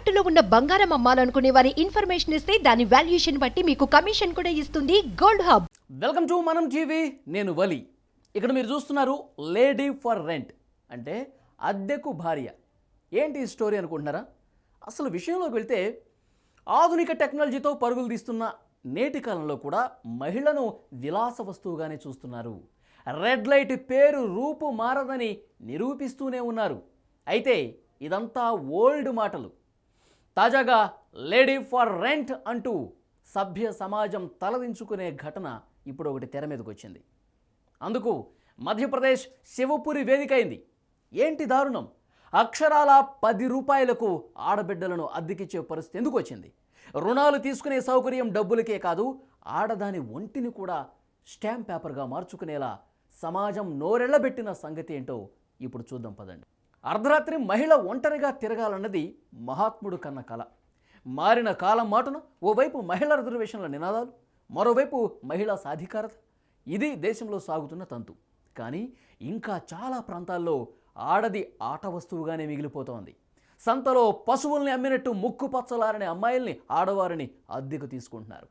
తాకట్టులో ఉన్న బంగారం అమ్మాలనుకునే వారి ఇన్ఫర్మేషన్ ఇస్తే దాని వాల్యుయేషన్ బట్టి మీకు కమిషన్ కూడా ఇస్తుంది gold hub. Welcome to Manam TV నేను వలి. ఇక్కడ మీరు చూస్తున్నారు లేడీ ఫర్ రెంట్. అంటే అద్దెకు భార్య. ఏంటి ఈ స్టోరీ అనుకుంటున్నారా? అసలు విషయంలోకి వెళ్తే ఆధునిక టెక్నాలజీతో పరుగులు తీస్తున్న నేటి కాలంలో కూడా మహిళను విలాస వస్తువుగానే చూస్తున్నారు. రెడ్ లైట్ పేరు రూపు మారదని నిరూపిస్తూనే ఉన్నారు. అయితే ఇదంతా ఓల్డ్ మాటలు. తాజాగా లేడీ ఫర్ రెంట్ అంటూ సభ్య సమాజం తలదించుకునే ఘటన ఇప్పుడు ఒకటి తెర మీదకి వచ్చింది అందుకు మధ్యప్రదేశ్ శివపురి వేదిక అయింది ఏంటి దారుణం? అక్షరాల పది రూపాయలకు ఆడబిడ్డలను అద్దెకిచ్చే పరిస్థితి ఎందుకు వచ్చింది రుణాలు తీసుకునే సౌకర్యం డబ్బులకే కాదు ఆడదాని ఒంటిని కూడా స్టాంప్ పేపర్గా మార్చుకునేలా సమాజం నోరెళ్ళబెట్టిన సంగతి ఏంటో ఇప్పుడు చూద్దాం పదండి. అర్ధరాత్రి మహిళ ఒంటరిగా తిరగాలన్నది మహాత్ముడు కన్న కళ మారిన కాలం మాటున ఓవైపు మహిళా రిజర్వేషన్ల నినాదాలు మరోవైపు మహిళా సాధికారత. ఇది దేశంలో సాగుతున్న తంతు. కానీ ఇంకా చాలా ప్రాంతాల్లో ఆడది ఆట వస్తువుగానే మిగిలిపోతోంది. సంతలో పశువుల్ని అమ్మినట్టు ముక్కు పచ్చలారని అమ్మాయిల్ని ఆడవారిని అద్దెకు తీసుకుంటున్నారు.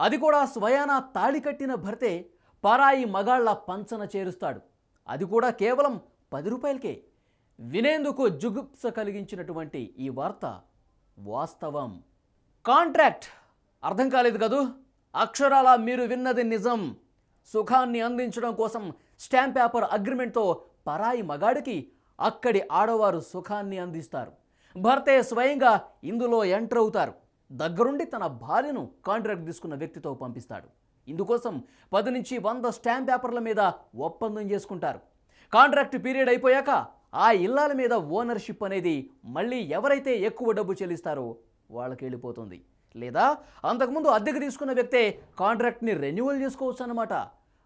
అది కూడా స్వయాన తాళి కట్టిన భర్తే పరాయి మగాళ్ళ పంచన చేరుస్తాడు. అది కూడా కేవలం పది రూపాయలకే. వినేందుకు జుగుప్స కలిగించినటువంటి ఈ వార్త వాస్తవం. కాంట్రాక్ట్. అర్థం కాలేదు కదూ? అక్షరాల మీరు విన్నది నిజం. సుఖాన్ని అందించడం కోసం స్టాంప్ పేపర్ అగ్రిమెంట్తో పరాయి మగాడికి అక్కడి ఆడవారు సుఖాన్ని అందిస్తారు. భర్తే స్వయంగా ఇందులో ఎంటర్ అవుతారు. దగ్గరుండి తన భార్యను కాంట్రాక్ట్ తీసుకున్న వ్యక్తితో పంపిస్తాడు. ఇందుకోసం పది నుంచి వంద స్టాంప్ పేపర్ల మీద ఒప్పందం చేసుకుంటారు. కాంట్రాక్ట్ పీరియడ్ అయిపోయాక ఆ ఇళ్ళాల మీద ఓనర్షిప్ అనేది మళ్ళీ ఎవరైతే ఎక్కువ డబ్బు చెల్లిస్తారో వాళ్ళకి వెళ్ళిపోతుంది. లేదా అంతకుముందు అద్దెకు తీసుకున్న వ్యక్తే కాంట్రాక్ట్ని రెన్యువల్ చేసుకోవచ్చు అన్నమాట.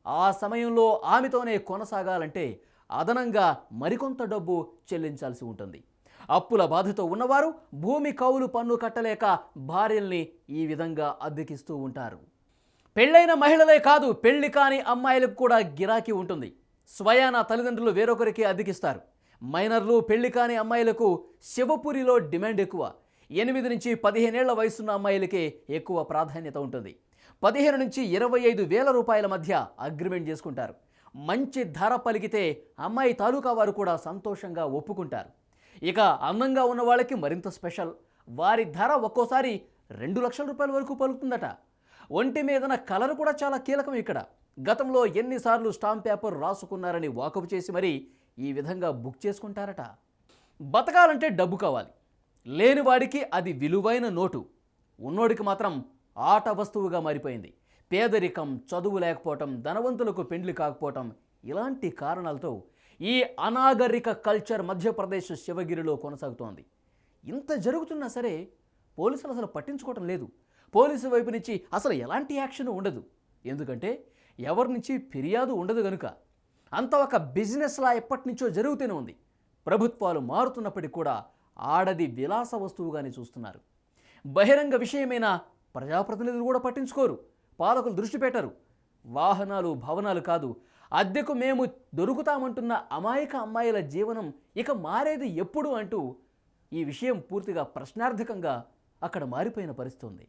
ఆ సమయంలో ఆమెతోనే కొనసాగాలంటే అదనంగా మరికొంత డబ్బు చెల్లించాల్సి ఉంటుంది. అప్పుల బాధతో ఉన్నవారు భూమి కౌలు పన్ను కట్టలేక భార్యల్ని ఈ విధంగా అద్దెకిస్తూ ఉంటారు. పెళ్ళైన మహిళలే కాదు పెళ్ళి కాని అమ్మాయిలకు కూడా గిరాకీ ఉంటుంది. స్వయాన తల్లిదండ్రులు వేరొకరికి అద్దెకిస్తారు. మైనర్లు పెళ్ళి కాని అమ్మాయిలకు శివపురిలో డిమాండ్ ఎక్కువ. ఎనిమిది నుంచి పదిహేనేళ్ళ వయసున్న అమ్మాయిలకే ఎక్కువ ప్రాధాన్యత ఉంటుంది. పదిహేను నుంచి ఇరవై ఐదు వేల రూపాయల మధ్య అగ్రిమెంట్ చేసుకుంటారు. మంచి ధర పలికితే అమ్మాయి తాలూకా వారు కూడా సంతోషంగా ఒప్పుకుంటారు. ఇక అందంగా ఉన్న వాళ్ళకి మరింత స్పెషల్. వారి ధర ఒక్కోసారి రెండు లక్షల రూపాయల వరకు పలుకుతుందట. ఒంటి మీదన కలర్ కూడా చాలా కీలకం ఇక్కడ. గతంలో ఎన్నిసార్లు స్టాంప్ పేపర్ రాసుకున్నారని వాకపు చేసి మరీ ఈ విధంగా బుక్ చేసుకుంటారట. బతకాలంటే డబ్బు కావాలి. లేనివాడికి అది విలువైన నోటు. ఉన్నోడికి మాత్రం ఆట వస్తువుగా మారిపోయింది. పేదరికం చదువు లేకపోవటం ధనవంతులకు పెండ్లి కాకపోవటం ఇలాంటి కారణాలతో ఈ అనాగరిక కల్చర్ మధ్యప్రదేశ్ శివగిరిలో కొనసాగుతోంది. ఇంత జరుగుతున్నా సరే పోలీసులు అసలు పట్టించుకోవటం లేదు. పోలీసు వైపు నుంచి అసలు ఎలాంటి యాక్షన్ ఉండదు. ఎందుకంటే ఎవరి నుంచి ఫిర్యాదు ఉండదు కనుక అంత ఒక బిజినెస్లా ఎప్పటి నుంచో జరుగుతూనే ఉంది. ప్రభుత్వాలు మారుతున్నప్పటికీ కూడా ఆడది విలాస వస్తువుగానే చూస్తున్నారు. బహిరంగ విషయమైన ప్రజాప్రతినిధులు కూడా పట్టించుకోరు. పాలకులు దృష్టి పెట్టరు. వాహనాలు భవనాలు కాదు. అద్దెకు మేము దొరుకుతామంటున్న అమాయక అమ్మాయిల జీవనం ఇక మారేది ఎప్పుడు అంటూ ఈ విషయం పూర్తిగా ప్రశ్నార్థకంగా అక్కడ మారిపోయిన పరిస్థితి ఉంది.